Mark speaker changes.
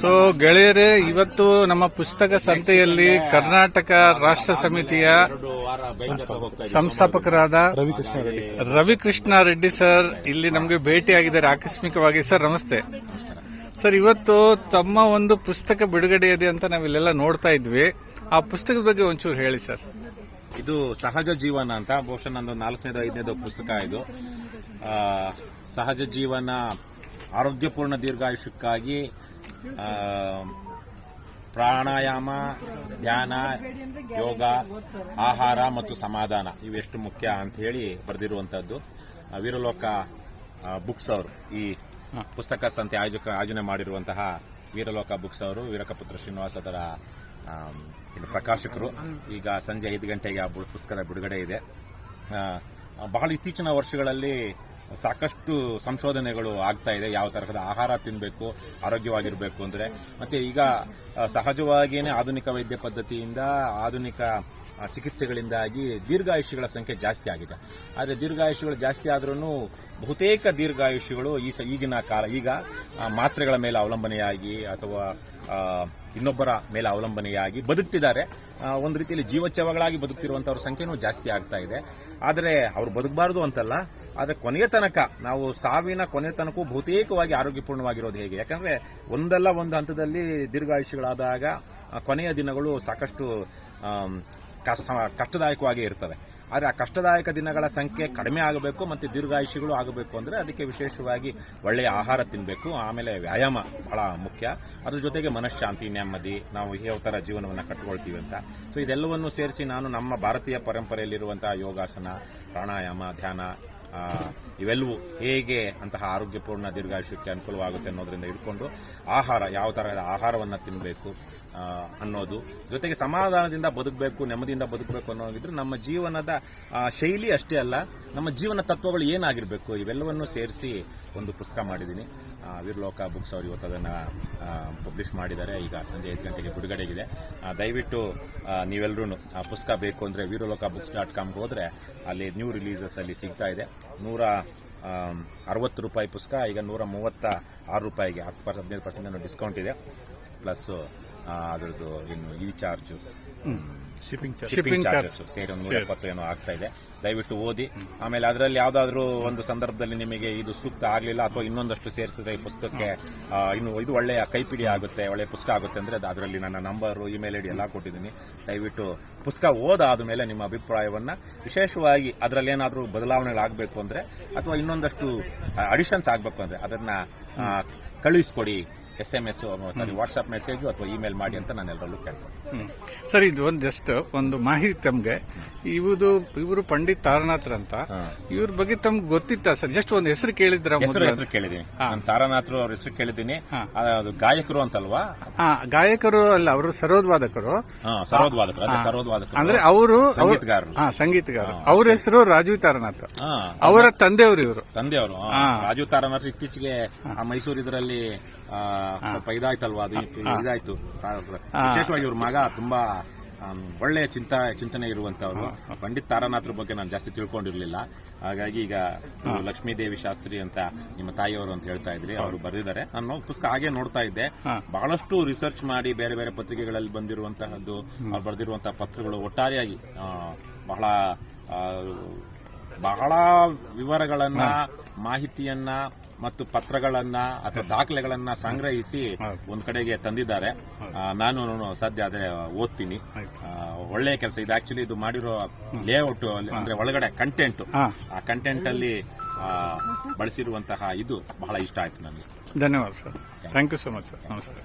Speaker 1: So ಗೆಳೆಯರೇ ಇವತ್ತು ನಮ್ಮ ಪುಸ್ತಕ ಸಂತೆಯಲ್ಲಿ ಕರ್ನಾಟಕ ರಾಷ್ಟ್ರ ಸಮಿತಿಯ ಸಂಸ್ಥಾಪಕರಾದ ರವಿಕೃಷ್ಣ ರೆಡ್ಡಿ ಸರ್. ಇಲ್ಲಿ ನಮಗೆ ಭೇಟಿಯಾಗಿದ್ದಾರೆ ಆಕಸ್ಮಿಕವಾಗಿ. ಸರ್ ನಮಸ್ತೆ. ಸರ್ ಇವತ್ತು ತಮ್ಮ ಒಂದು ಪುಸ್ತಕ ಬಿಡುಗಡೆ ಇದೆ ಅಂತ ನಾವಿಲ್ಲೆಲ್ಲ ನೋಡ್ತಾ ಇದ್ವಿ. ಆ ಪುಸ್ತಕದ ಬಗ್ಗೆ ಒಂಚೂರು ಹೇಳಿ ಸರ್.
Speaker 2: ಇದು ಸಹಜ ಜೀವನ ಅಂತ ಬಹುಶಃ ನಂದು ನಾಲ್ಕನೇದು ಐದನೇದು ಪುಸ್ತಕ ಇದು. ಆ, ಸಹಜ ಜೀವನ ಆರೋಗ್ಯಪೂರ್ಣ ದೀರ್ಘಾಯುಷ್ಯಕ್ಕಾಗಿ ಪ್ರಾಣಾಯಾಮ ಧ್ಯಾನ ಯೋಗ ಆಹಾರ ಮತ್ತು ಸಮಾಧಾನ ಇವೆಷ್ಟು ಮುಖ್ಯ ಅಂತ ಹೇಳಿ ಬರೆದಿರುವಂತದ್ದು ವೀರಲೋಕ ಬುಕ್ಸ್ ಅವರು ಈ ಪುಸ್ತಕ ಸಂತೆ ಆಯೋಜಕ ಆಯೋಜನೆ ಮಾಡಿರುವಂತಹ ವೀರಲೋಕ ಬುಕ್ಸ್ ಅವರು ವೀರಕಪುತ್ರ ಶ್ರೀನಿವಾಸ್ ಅದರ ಪ್ರಕಾಶಕರು. ಈಗ ಸಂಜೆ ಐದು ಗಂಟೆಗೆ ಆ ಪುಸ್ತಕದ ಬಿಡುಗಡೆ ಇದೆ. ಬಹಳ ಇತ್ತೀಚಿನ ವರ್ಷಗಳಲ್ಲಿ ಸಾಕಷ್ಟು ಸಂಶೋಧನೆಗಳು ಆಗ್ತಾ ಇದೆ, ಯಾವ ತರಹದ ಆಹಾರ ತಿನ್ನಬೇಕು ಆರೋಗ್ಯವಾಗಿರಬೇಕು ಅಂದ್ರೆ. ಮತ್ತೆ ಈಗ ಸಹಜವಾಗಿಯೇ ಆಧುನಿಕ ವೈದ್ಯ ಪದ್ಧತಿಯಿಂದ, ಆಧುನಿಕ ಚಿಕಿತ್ಸೆಗಳಿಂದಾಗಿ ದೀರ್ಘಾಯುಷ್ಯಗಳ ಸಂಖ್ಯೆ ಜಾಸ್ತಿ ಆಗಿದೆ. ಆದರೆ ದೀರ್ಘಾಯುಷ್ಯಗಳು ಜಾಸ್ತಿ ಆದ್ರೂ ಬಹುತೇಕ ದೀರ್ಘಾಯುಷ್ಯಗಳು ಈ ಈಗಿನ ಕಾಲ, ಈಗ ಮಾತ್ರೆಗಳ ಮೇಲೆ ಅವಲಂಬನೆಯಾಗಿ ಅಥವಾ ಇನ್ನೊಬ್ಬರ ಮೇಲೆ ಅವಲಂಬನೆಯಾಗಿ ಬದುಕ್ತಿದ್ದಾರೆ. ಒಂದು ರೀತಿಯಲ್ಲಿ ಜೀವಚ್ಛವಗಳಾಗಿ ಬದುಕ್ತಿರುವಂತಹ ಸಂಖ್ಯೆನೂ ಜಾಸ್ತಿ ಆಗ್ತಾ ಇದೆ. ಆದರೆ ಅವರು ಬದುಕಬಾರದು ಅಂತಲ್ಲ. ಆದರೆ ಕೊನೆಯ ತನಕ ನಾವು ಸಾವಿನ ಕೊನೆಯ ತನಕವೂ ಬಹುತೇಕವಾಗಿ ಆರೋಗ್ಯಪೂರ್ಣವಾಗಿರೋದು ಹೇಗೆ? ಯಾಕಂದ್ರೆ ಒಂದಲ್ಲ ಒಂದು ಹಂತದಲ್ಲಿ ದೀರ್ಘಾಯುಷಿಗಳಾದಾಗ ಕೊನೆಯ ದಿನಗಳು ಸಾಕಷ್ಟು ಕಷ್ಟದಾಯಕವಾಗಿ ಇರ್ತವೆ. ಆದರೆ ಆ ಕಷ್ಟದಾಯಕ ದಿನಗಳ ಸಂಖ್ಯೆ ಕಡಿಮೆ ಆಗಬೇಕು ಮತ್ತು ದೀರ್ಘಾಯುಷಿಗಳು ಆಗಬೇಕು ಅಂದರೆ ಅದಕ್ಕೆ ವಿಶೇಷವಾಗಿ ಒಳ್ಳೆಯ ಆಹಾರ ತಿನ್ನಬೇಕು ಆಮೇಲೆ ವ್ಯಾಯಾಮ ಬಹಳ ಮುಖ್ಯ. ಅದ್ರ ಜೊತೆಗೆ ಮನಃಶಾಂತಿ, ನೆಮ್ಮದಿ, ನಾವು ಯಾವ ಥರ ಜೀವನವನ್ನು ಕಟ್ಟಿಕೊಳ್ತೀವಿ ಅಂತ. ಸೊ ಇದೆಲ್ಲವನ್ನು ಸೇರಿಸಿ ನಾನು ನಮ್ಮ ಭಾರತೀಯ ಪರಂಪರೆಯಲ್ಲಿರುವಂತಹ ಯೋಗಾಸನ, ಪ್ರಾಣಾಯಾಮ, ಧ್ಯಾನ ಇವೆಲ್ಲವೂ ಹೇಗೆ ಅಂತಹ ಆರೋಗ್ಯಪೂರ್ಣ ದೀರ್ಘಾಯುಷ್ಯಕ್ಕೆ ಅನುಕೂಲವಾಗುತ್ತೆ ಅನ್ನೋದರಿಂದ ಹಿಡ್ಕೊಂಡು ಆಹಾರ, ಯಾವ ತರಹದ ಆಹಾರವನ್ನು ತಿನ್ನಬೇಕು ಅನ್ನೋದು. ಜೊತೆಗೆ ಸಮಾಧಾನದಿಂದ ಬದುಕಬೇಕು, ನೆಮ್ಮದಿಯಿಂದ ಬದುಕಬೇಕು ಅನ್ನೋದಿದ್ರೆ ನಮ್ಮ ಜೀವನದ ಶೈಲಿ ಅಷ್ಟೇ ಅಲ್ಲ, ನಮ್ಮ ಜೀವನ ತತ್ವಗಳು ಏನಾಗಿರಬೇಕು ಇವೆಲ್ಲವನ್ನು ಸೇರಿಸಿ ಒಂದು ಪುಸ್ತಕ ಮಾಡಿದ್ದೀನಿ. ವೀರಲೋಕ ಬುಕ್ಸ್ ಅವರು ಇವತ್ತು ಅದನ್ನು ಪಬ್ಲಿಷ್ ಮಾಡಿದ್ದಾರೆ. ಈಗ ಸಂಜೆ ಐದು ಗಂಟೆಗೆ ಬಿಡುಗಡೆಗಿದೆ. ದಯವಿಟ್ಟು ನೀವೆಲ್ಲರೂ ಆ ಪುಸ್ತಕ ಬೇಕು ಅಂದರೆ ವೀರಲೋಕ ಬುಕ್ಸ್ ಡಾಟ್ ಕಾಮ್ಗೆ ಹೋದರೆ ಅಲ್ಲಿ ನ್ಯೂ ರಿಲೀಸಸ್ ಅಲ್ಲಿ ಸಿಗ್ತಾ ಇದೆ. ನೂರ ಅರವತ್ತು ರೂಪಾಯಿ ಪುಸ್ತಕ ಈಗ ನೂರ ಮೂವತ್ತ ಆರು ರೂಪಾಯಿಗೆ ಹತ್ತು ಪರ್ ಹದಿನೈದು ಪರ್ಸೆಂಟ್ ಡಿಸ್ಕೌಂಟ್ ಇದೆ. ಪ್ಲಸ್ಸು ಅದರದ್ದು ಇನ್ನು ಈ ಚಾರ್ಜು
Speaker 1: ಶಿಪ್ಪಿಂಗ್
Speaker 2: ಶಿಪ್ಪಿಂಗ್ ಚಾರ್ಜಸ್ ಸೇರಿ ಒಂದು ನೂರ ಎಪ್ಪತ್ತು ಏನೋ ಆಗ್ತಾ ಇದೆ. ದಯವಿಟ್ಟು ಓದಿ. ಆಮೇಲೆ ಅದರಲ್ಲಿ ಯಾವ್ದಾದ್ರು ಒಂದು ಸಂದರ್ಭದಲ್ಲಿ ನಿಮಗೆ ಇದು ಸೂಕ್ತ ಆಗಲಿಲ್ಲ ಅಥವಾ ಇನ್ನೊಂದಷ್ಟು ಸೇರಿಸಿದ್ರೆ ಈ ಪುಸ್ತಕಕ್ಕೆ ಇನ್ನು ಇದು ಒಳ್ಳೆಯ ಕೈಪಿಡಿ ಆಗುತ್ತೆ ಒಳ್ಳೆಯ ಪುಸ್ತಕ ಆಗುತ್ತೆ ಅಂದ್ರೆ ಅದು ಅದರಲ್ಲಿ ನನ್ನ ನಂಬರು ಇಮೇಲ್ ಐಡಿ ಎಲ್ಲ ಕೊಟ್ಟಿದ್ದೀನಿ. ದಯವಿಟ್ಟು ಪುಸ್ತಕ ಓದಾದ ಮೇಲೆ ನಿಮ್ಮ ಅಭಿಪ್ರಾಯವನ್ನ ವಿಶೇಷವಾಗಿ ಅದರಲ್ಲಿ ಏನಾದರೂ ಬದಲಾವಣೆಗಳಾಗಬೇಕು ಅಂದ್ರೆ ಅಥವಾ ಇನ್ನೊಂದಷ್ಟು ಅಡಿಷನ್ಸ್ ಆಗಬೇಕು ಅಂದ್ರೆ ಅದನ್ನ ಆ, ಕಳುಹಿಸ್ಕೊಡಿ. S M S sorry WhatsApp message ಅಥವಾ ಇಮೇಲ್ ಮಾಡಿ ಅಂತ ನಾನು ಎಲ್ಲರಲ್ಲೂ ಕೇಳ್ತೀನಿ
Speaker 1: ಸರ್ ಇದು ಒಂದು ಜಸ್ಟ್ ಒಂದು ಮಾಹಿತಿ ತಮಗೆ. ಇವರು ಇವರು ಪಂಡಿತ್ ತಾರನಾಥ್ರ ಅಂತ. ಇವ್ರ ಬಗ್ಗೆ ತಮ್ಗೆ ಗೊತ್ತಿತ್ತ ಸರ್? ಜಸ್ಟ್ ಒಂದು ಹೆಸರು ಕೇಳಿದ್ರ
Speaker 2: ಹೆಸರು ಹೆಸರು ಕೇಳಿದ್ದೀನಿ. ನಾನು ತಾರನಾಥ್ರು ಅವ್ರ ಹೆಸರು ಕೇಳಿದ್ದೀನಿ. ಅದು ಗಾಯಕರು ಅಂತಲ್ವಾ?
Speaker 1: ಹಾ ಗಾಯಕರು ಅಲ್ಲ ಅವರು ಸರೋದ್ವಾದಕರು.
Speaker 2: ಸರೋದ್ವಾದಕರು ಸರೋದ್ವಾದಕರು.
Speaker 1: ಅಂದ್ರೆ ಅವರು
Speaker 2: ಸಂಗೀತಗಾರರು.
Speaker 1: ಹಾ ಸಂಗೀತಗಾರರು. ಅವ್ರ ಹೆಸರು ರಾಜೀವ್ ತಾರನಾಥ್. ಅವರ ತಂದೆಯವರು ಇವರು.
Speaker 2: ತಂದೆಯವರು ರಾಜೀವ್ ತಾರನಾಥ್ ಇತ್ತೀಚೆಗೆ ಮೈಸೂರು ಇದರಲ್ಲಿ ಆ, ಸ್ವಲ್ಪ ಇದಾಯ್ತಲ್ವಾ ಅದು? ಇದಾಯ್ತು. ವಿಶೇಷವಾಗಿ ಇವ್ರ ಮಗ ತುಂಬಾ ಒಳ್ಳೆಯ ಚಿಂತ ಚಿಂತನೆ ಇರುವಂತವ್ರು. ಪಂಡಿತ್ ತಾರಾನಾಥ್ರ ಬಗ್ಗೆ ನಾನು ಜಾಸ್ತಿ ತಿಳ್ಕೊಂಡಿರ್ಲಿಲ್ಲ. ಹಾಗಾಗಿ ಈಗ ಲಕ್ಷ್ಮೀದೇವಿ ಶಾಸ್ತ್ರಿ ಅಂತ ನಿಮ್ಮ ತಾಯಿಯವರು ಅಂತ ಹೇಳ್ತಾ ಇದ್ರಿ. ಅವರು ಬರೆದಿದ್ದಾರೆ. ನಾನು ಪುಸ್ತಕ ಹಾಗೆ ನೋಡ್ತಾ ಇದ್ದೆ. ಬಹಳಷ್ಟು ರಿಸರ್ಚ್ ಮಾಡಿ ಬೇರೆ ಬೇರೆ ಪತ್ರಿಕೆಗಳಲ್ಲಿ ಬಂದಿರುವಂತಹದ್ದು ಅವ್ರು ಬರೆದಿರುವಂತಹ ಪತ್ರಗಳು ಒಟ್ಟಾರೆಯಾಗಿ ಬಹಳ ಬಹಳ ವಿವರಗಳನ್ನ ಮಾಹಿತಿಯನ್ನ ಮತ್ತು ಪತ್ರಗಳನ್ನ ಅಥವಾ ದಾಖಲೆಗಳನ್ನ ಸಂಗ್ರಹಿಸಿ ಒಂದ್ ಕಡೆಗೆ ತಂದಿದ್ದಾರೆ. ನಾನು ಸದ್ಯ ಅದೇ ಓದ್ತೀನಿ. ಒಳ್ಳೆ ಒಳ್ಳೆಯ ಕೆಲಸ ಇದು. ಆಕ್ಚುಲಿ ಇದು ಮಾಡಿರೋ ಲೇಔಟ್ ಅಂದ್ರೆ ಒಳಗಡೆ ಕಂಟೆಂಟ್ ಆ ಕಂಟೆಂಟ್ ಅಲ್ಲಿ ಬಳಸಿರುವಂತಹ ಇದು ಬಹಳ ಇಷ್ಟ ಆಯ್ತು ನನಗೆ.
Speaker 1: ಧನ್ಯವಾದ sir thank you so much sir ನಮಸ್ತೆ.